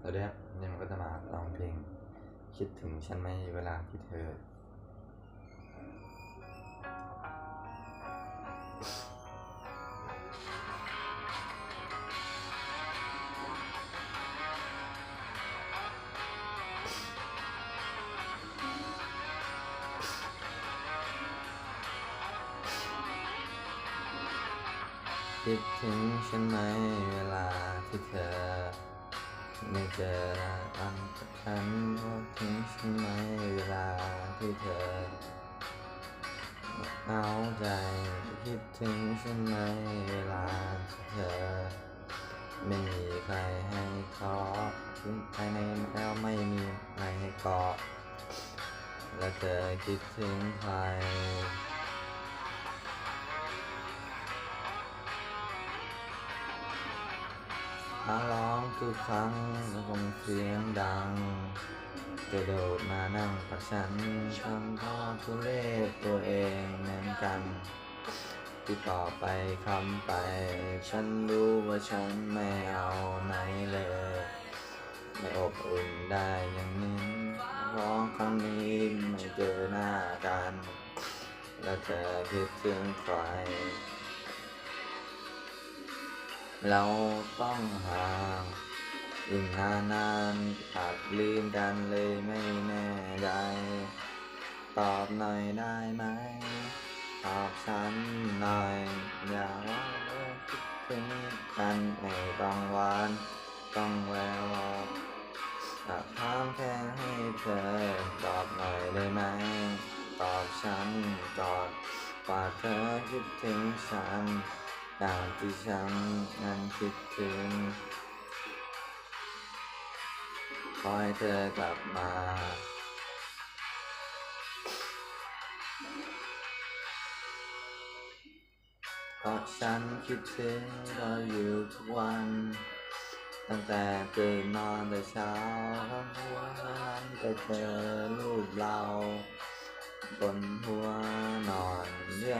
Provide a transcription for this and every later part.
เราเนี้ยเนี่ยมันก็จะมาร้องเพลง คิดถึงฉันไหมเวลาที่เธอคิดถึงฉันไหมเวลาที่เธอ ไม่เจอกันกับฉันคิดถึงฉันไหมเวลาที่เธอเหงาใจคิดถึงฉันไหมเวลาที่เธอ ไม่มีใครให้ขอทิ้งภายในแล้วไม่มีใครให้เกาะแล้วเธอคิดถึงใคร อาร้องทุกครั้งคงเสียงดังกระโดดมานั่งกับฉันทำท่าทุเลศตัวเองเหมือนกันที่ต่อไปคำไป ฉันรู้ว่าฉันไม่เอาไหนเลย ไม่อบอุ่นได้อย่างนี้ร้องครั้งนี้ไม่เจอหน้ากัน แล้วเธอคิดถึงใคร เราต้องห่างอีกนานนานๆอาจลืมกันเลยไม่แน่ใจตอบหน่อยได้ไหมตอบฉันหน่อย อย่าว่าเราคิดถึงกันไม่ต้องวานต้องแววววอยากถามแค่ให้เธอ ตอบหน่อยได้ไหม ตอบฉันก่อนว่าเธอคิดถึงฉัน อย่างที่ฉันนั้นคิดถึง ขอให้เธอกลับมา เพราะฉันคิดถึงเราอยู่ทุกวัน ตั้งแต่ตื่นนอนแต่เช้าหัวนั้นไปเจอรูปเรา บนหัวน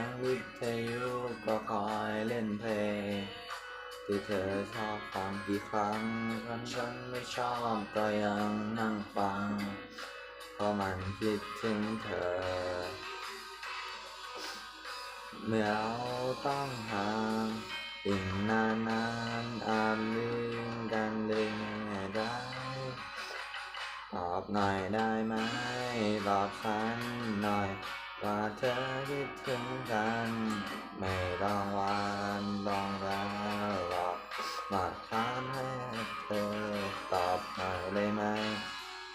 งวิทยุก็คอยเล่นเพลงที่เธอชอบฟังกี่ครั้งฉันฉันไม่ชอบก็ยังนั่งฟัง เพราะมันคิดถึงเธอ เมื่อเราต้องห่างอีกนานนานอาจลืมกันเลยไม่ได้ตอบหน่อยได้ไหมตอบฉันหน่อย ว่าเธอคิดถึงกันไม่ต้องวานต้องแล้วหรอกมาถามให้เธอตอบหน่อยได้ไหม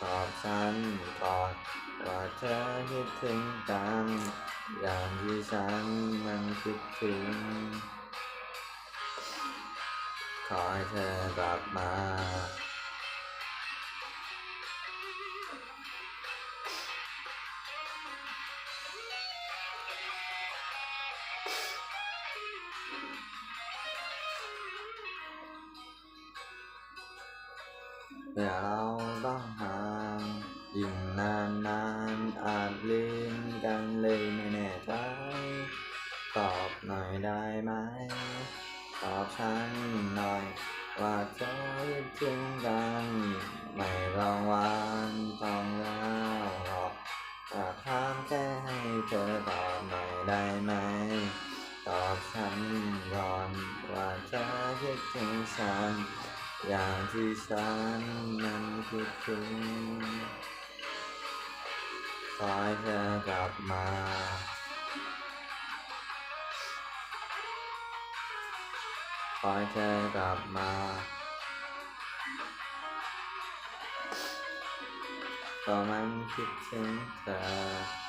ตอบฉันก่อนว่าเธอคิดถึงกันอย่างที่ฉันมันคิดถึง ขอให้เธอกลับมา เมื่อเราต้องห่างยิ่งนานนานอาจลืมกันเลยไม่แน่ใจ ตอบหน่อยได้ไหม ตอบฉันหน่อย ว่าเธอคิดถึงกัน ไม่ต้องวานต้องแล้วหรอกแต่ถามแค่ให้เธอตอบหน่อยได้ไหม ตอบฉันก่อนว่าเธอคิดถึงฉัน อย่างที่ฉันนั้นคิดถึงขอให้เธอกลับมา ขอให้เธอกลับมาเพราะมันคิดถึงเธอ